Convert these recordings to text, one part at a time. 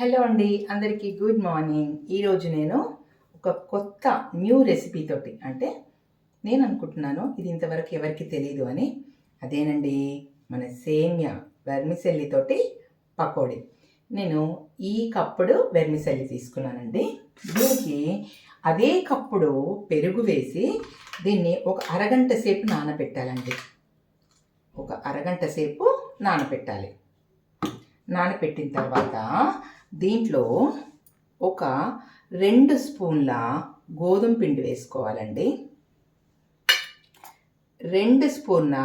Hello అండి అందరికీ good morning. ఈరోజు నేను ఒక కొత్త న్యూ రెసిపీ తోటి అంటే నేను అనుకుంటున్నాను ఇది ఇంతవరకు ఎవరికి తెలియదు అని. అదేనండి మన సేమ్యా వెర్మిసెల్లి తోటి పకోడీ. నేను ఈ కప్పుడు వెర్మిసెల్లి తీసుకున్నానండి. దీనికి అదే కప్పుడు పెరుగు వేసి దీన్ని ఒక అరగంట సేపు నానబెట్టాలండి. ఒక అరగంట సేపు నానబెట్టాలి. నానబెట్టిన తర్వాత దీంట్లో ఒక రెండు స్పూన్ల గోధుమ పిండి వేసుకోవాలండి. రెండు స్పూన్ల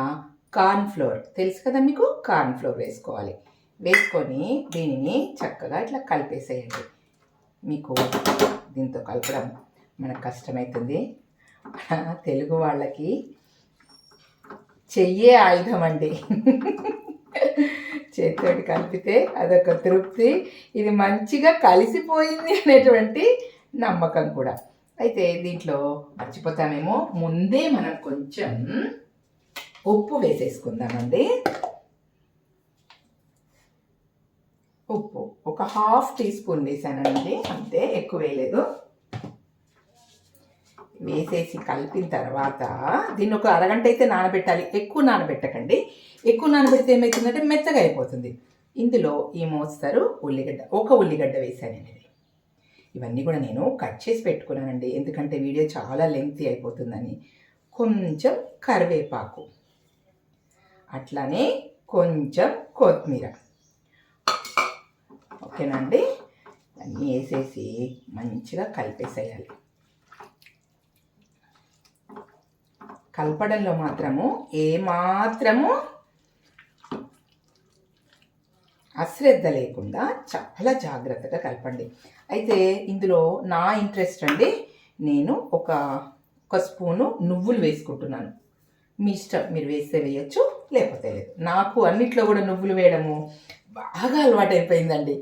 కార్న్ ఫ్లోర్ తెలుసు కదా మీకు? కార్న్ ఫ్లోర్ వేసుకోవాలి. వేసుకొని దీనిని చక్కగా ఇట్లా కలిపేసేయండి. మీకు దీంతో కలపడం మనకు కష్టమవుతుంది తెలుగు వాళ్ళకి చెయ్యే ఆయుధం అండి. చేతితోటి కలిపితే అదొక తృప్తి. ఇది మంచిగా కలిసిపోయింది అనేటువంటి నమ్మకం కూడా. అయితే దీంట్లో మర్చిపోతామేమో. ముందే మనం కొంచెం ఉప్పు వేసేసుకుందామండి. ఉప్పు. ఒక హాఫ్ టీ స్పూన్ వేసానండి. అంతే ఎక్కువ వేయలేదు. వేసేసి కలిపిన తర్వాత దీన్ని ఒక అరగంట అయితే నానబెట్టాలి. ఎక్కువ నానబెట్టకండి. ఎక్కువ నానబెడితే ఏమవుతుందంటే మెత్తగా అయిపోతుంది. ఇందులో ఈ మోస్తారు ఉల్లిగడ్డ ఒక ఉల్లిగడ్డ వేసానండి ఇది. ఇవన్నీ కూడా నేను కట్ చేసి పెట్టుకున్నానండి. ఎందుకంటే వీడియో చాలా లెంగ్తీ అయిపోతుందని. కొంచెం కరివేపాకు. అట్లానే కొంచెం కొత్తిమీర. ఓకేనండి అన్నీ వేసేసి మంచిగా కలిపేసేయాలి. కలపడంలో మాత్రము ఏమాత్రము అశ్రద్ధ లేకుండా చాలా జాగ్రత్తగా కలపండి. అయితే ఇందులో నా ఇంట్రెస్ట్ అండి నేను ఒక ఒక స్పూను నువ్వులు వేసుకుంటున్నాను. మీ ఇష్టం మీరు వేస్తే వేయచ్చు లేకపోతే లేదు. నాకు అన్నిట్లో కూడా నువ్వులు వేయడము బాగా అలవాటు అయిపోయిందండి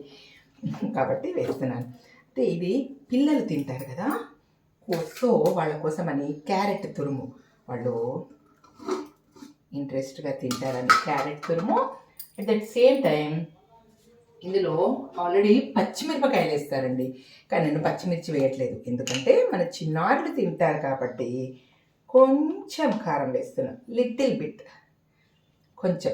కాబట్టి వేస్తున్నాను. అంటే ఇది పిల్లలు తింటారు కదా సో వాళ్ళ కోసమని క్యారెట్ తురుము. వాళ్ళు ఇంట్రెస్ట్గా తింటారని క్యారెట్ తురుము అట్ దట్ సేమ్ టైం ఇందులో ఆల్రెడీ పచ్చిమిరపకాయలు వేస్తారండి. కానీ నేను పచ్చిమిర్చి వేయట్లేదు. ఎందుకంటే మన చిన్నారులు తింటారు కాబట్టి కొంచెం కారం వేస్తున్నాను. Little bit. కొంచెం.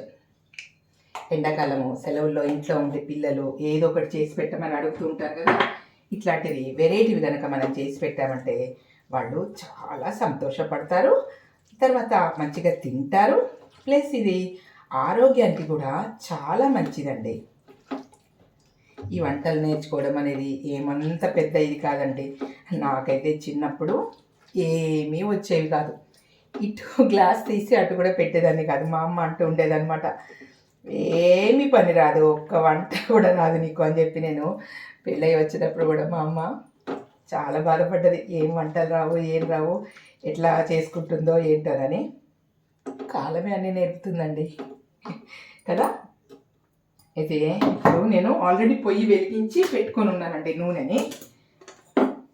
ఎండాకాలము సెలవుల్లో ఇంట్లో ఉండే పిల్లలు ఏదో ఒకటి చేసి పెట్టమని అడుగుతూ ఉంటారు కదా. ఇట్లాంటివి వెరైటీవి కనుక మనం చేసి పెట్టామంటే వాళ్ళు చాలా సంతోషపడతారు. తర్వాత మంచిగా తింటారు. ప్లస్ ఇది ఆరోగ్యానికి కూడా చాలా మంచిదండి. ఈ వంటలు నేర్చుకోవడం అనేది ఏమంత పెద్ద ఇది కాదండి. నాకైతే చిన్నప్పుడు ఏమీ వచ్చేవి కాదు. ఇటు గ్లాస్ తీసి అటు కూడా పెట్టేదాన్ని కాదు. మా అమ్మ అంటూ ఉండేదన్నమాట. ఏమీ పని రాదు. ఒక్క వంట కూడా రాదు నీకు అని చెప్పి నేను పెళ్ళయి వచ్చేటప్పుడు కూడా మా అమ్మ చాలా బాధపడ్డది. ఏం వంటలు రావు ఏం రావు ఎట్లా చేసుకుంటుందో ఏంటోనని. కాలమే అన్నీ నేర్పుతుందండి. కదా? అయితే ఇప్పుడు నేను ఆల్రెడీ పొయ్యి వెలిగించి పెట్టుకొని ఉన్నానండి నూనెని.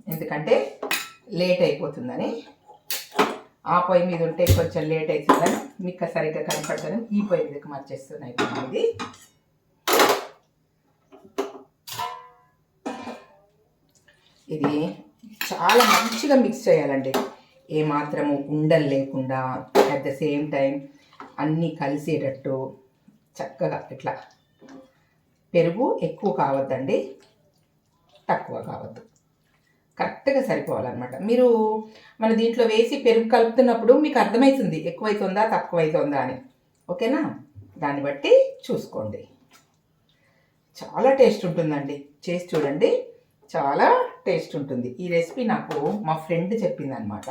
ఎందుకంటే లేట్ అయిపోతుందని. ఆ పొయ్యి మీద ఉంటే కొంచెం లేట్ అవుతుందని. మీకు సరిగ్గా కనపడతాను ఈ పొయ్యి మీదకి మార్చేస్తున్నాయి ఇది ఇది చాలా మంచిగా మిక్స్ చేయాలండి. ఏమాత్రము ఉండలు లేకుండా అట్ ద సేమ్ టైం అన్నీ కలిసేటట్టు చక్కగా ఇట్లా పెరుగు ఎక్కువ కావద్దండి తక్కువ కావద్దు. కరెక్ట్గా సరిపోవాలన్నమాట. మీరు మన దీంట్లో వేసి పెరుగు కలుపుతున్నప్పుడు మీకు అర్థమవుతుంది ఎక్కువైతుందా తక్కువైతుందా అని. ఓకేనా? దాన్ని బట్టి చూసుకోండి. చాలా టేస్ట్ ఉంటుందండి. చేసి చూడండి. చాలా టేస్ట్ ఉంటుంది. ఈ రెసిపీ నాకు మా ఫ్రెండ్ చెప్పిందనమాట.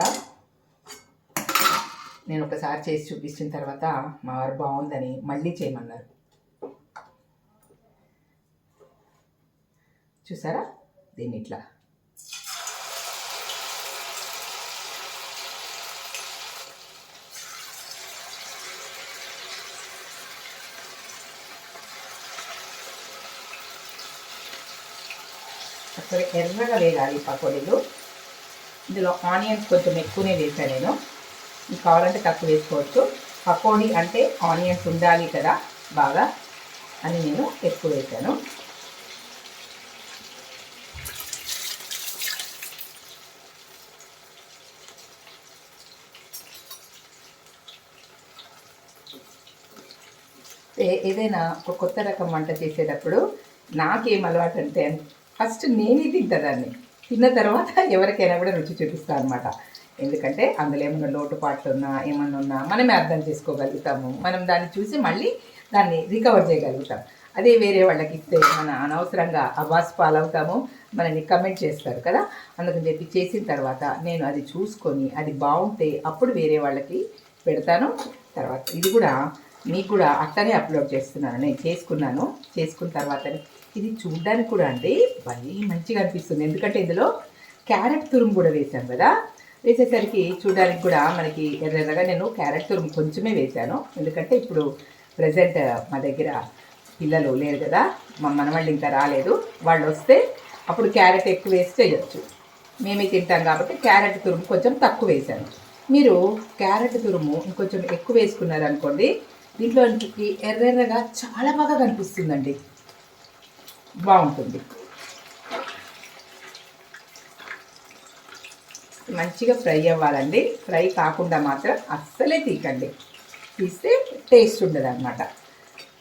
నేను ఒకసారి చేసి చూపించిన తర్వాత మా వారు బాగుందని మళ్ళీ చేయమన్నారు. చూసారా? దీన్ని ఇట్లా అక్కడ ఎర్రగా వేగాలి పకోడీలు. ఇందులో ఆనియన్స్ కొంచెం ఎక్కువనే వేసాను నేను. కావాలంటే తక్కువ వేసుకోవచ్చు. పకోడీ అంటే ఆనియన్స్ ఉండాలి కదా బాగా అని నేను ఎక్కువ వేసాను ఏదైనా ఒక కొత్త రకం వంట చేసేటప్పుడు నాకేం అలవాటు అంటే ఫస్ట్ నేనే తింటా దాన్ని తిన్న తర్వాత ఎవరికైనా కూడా రుచి చూపిస్తాను అనమాట ఎందుకంటే అందులో ఏమైనా లోటుపాట్లు ఉన్నా ఏమన్నా ఉన్నా మనమే అర్థం చేసుకోగలుగుతాము. మనం దాన్ని చూసి మళ్ళీ దాన్ని రికవర్ చేయగలుగుతాం. అదే వేరే వాళ్ళకి ఇస్తే మన అనవసరంగా అబాస్ పాలవుతాము. మనని కమెంట్ చేస్తారు కదా? అందుకని చెప్పి చేసిన తర్వాత నేను అది చూసుకొని అది బాగుంటే అప్పుడు వేరే వాళ్ళకి పెడతాను. తర్వాత ఇది కూడా మీకు కూడా అట్టనే అప్లోడ్ చేస్తున్నాను. నేను చేసుకున్నాను. చేసుకున్న తర్వాత ఇది చూడ్డానికి కూడా అండి భలే మంచిగా అనిపిస్తుంది. ఎందుకంటే ఇందులో క్యారెట్ తురుము కూడా వేశాను కదా. వేసేసరికి చూడడానికి కూడా మనకి ఎర్రగా నేను క్యారెట్ తురుము కొంచెమే వేశాను. ఎందుకంటే ఇప్పుడు ప్రజెంట్ మా దగ్గర పిల్లలు లేరు కదా. మా మనవాళ్ళు ఇంకా రాలేదు. వాళ్ళు వస్తే అప్పుడు క్యారెట్ ఎక్కువ వేసి చేయొచ్చు. మేమే తింటాం కాబట్టి క్యారెట్ తురుము కొంచెం తక్కువ వేశాను. మీరు క్యారెట్ తురుము ఇంకొంచెం ఎక్కువ వేసుకున్నారనుకోండి దీంట్లో ఎర్రెర్రగా చాలా బాగా కనిపిస్తుందండి. బాగుంటుంది. మంచిగా ఫ్రై అవ్వాలండి. ఫ్రై కాకుండా మాత్రం అస్సలే తీకండి తీస్తే టేస్ట్ ఉండదు అనమాట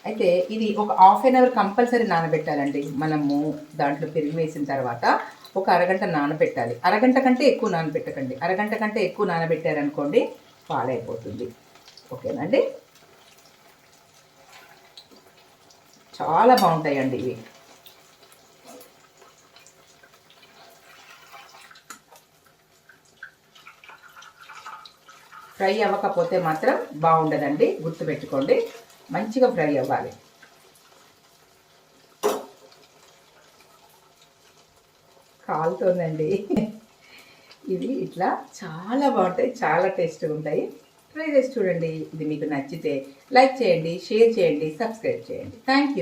అయితే ఇది ఒక హాఫ్ అన్ అవర్ కంపల్సరీ నానబెట్టాలండి. మనము దాంట్లో పెరుగు వేసిన తర్వాత ఒక అరగంట నానబెట్టాలి. అరగంట కంటే ఎక్కువ నానబెట్టకండి. అరగంట కంటే ఎక్కువ నానబెట్టారనుకోండి పాలైపోతుంది ఓకేనండి చాలా బాగుంటాయండి ఇవి. ఫ్రై అవ్వకపోతే మాత్రం బాగుండదండి గుర్తుపెట్టుకోండి. మంచిగా ఫ్రై అవ్వాలి. కాలుతోందండి. ఇవి ఇట్లా చాలా బాగుంటాయి చాలా టేస్ట్గా ఉంటాయి. ట్రై చేసి చూడండి ఇది మీకు నచ్చితే లైక్ చేయండి షేర్ చేయండి సబ్స్క్రైబ్ చేయండి. Thank you.